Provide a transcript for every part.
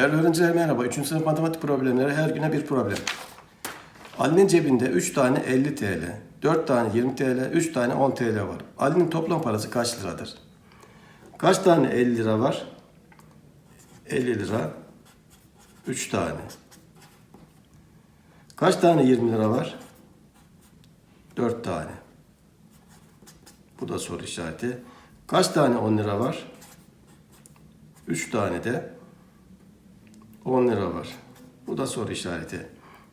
Değerli öğrenciler merhaba. 3. sınıf matematik problemleri her güne bir problem. Ali'nin cebinde 3 tane 50 TL, 4 tane 20 TL, 3 tane 10 TL var. Ali'nin toplam parası kaç liradır? Kaç tane 50 lira var? 50 lira 3 tane. Kaç tane 20 lira var? 4 tane. Bu da soru işareti. Kaç tane 10 lira var? 3 tane de 10 lira var. Bu da soru işareti.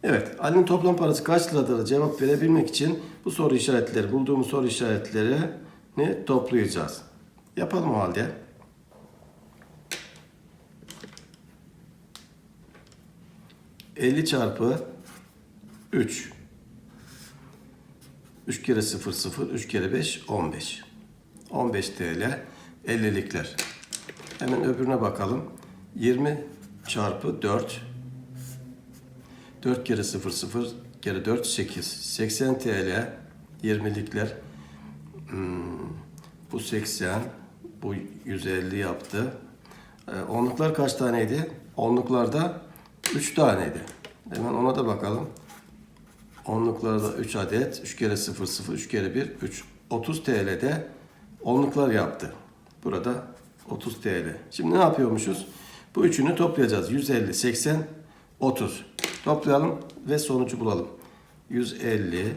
Evet, Ali'nin toplam parası kaç liradır cevap verebilmek için bu soru işaretleri, bulduğumuz soru işaretlerini toplayacağız. Yapalım o halde. ...50 çarpı 3. 3 kere 0 0, 3 kere 5 15. 15 TL 50'likler. Hemen öbürüne bakalım. 20 çarpı 4. 4 kere 0 0 kere 4 8. 80 TL 20'likler. Hmm, bu 80. Bu 150 yaptı. Ee, onluklar kaç taneydi? Onluklarda 3 taneydi. Hemen ona da bakalım. Onluklarda 3 adet. 3 kere 0 0 3 kere 1 3. 30 TL'de onluklar yaptı. Burada 30 TL. Şimdi ne yapıyormuşuz? Bu üçünü toplayacağız. 150, 80, 30. Toplayalım ve sonucu bulalım. 150,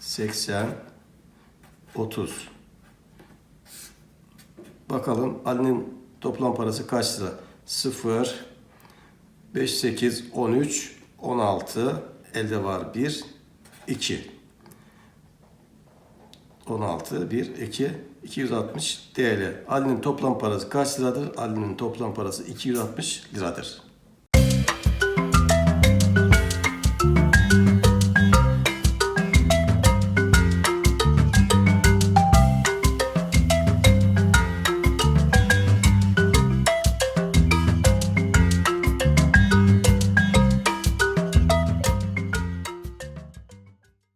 80, 30. Bakalım Ali'nin toplam parası kaç lira? 0, 5, 8, 13, 16. Elde var 1, 2. 16, 1, 2, 260 TL. Ali'nin toplam parası kaç liradır? Ali'nin toplam parası 260 liradır.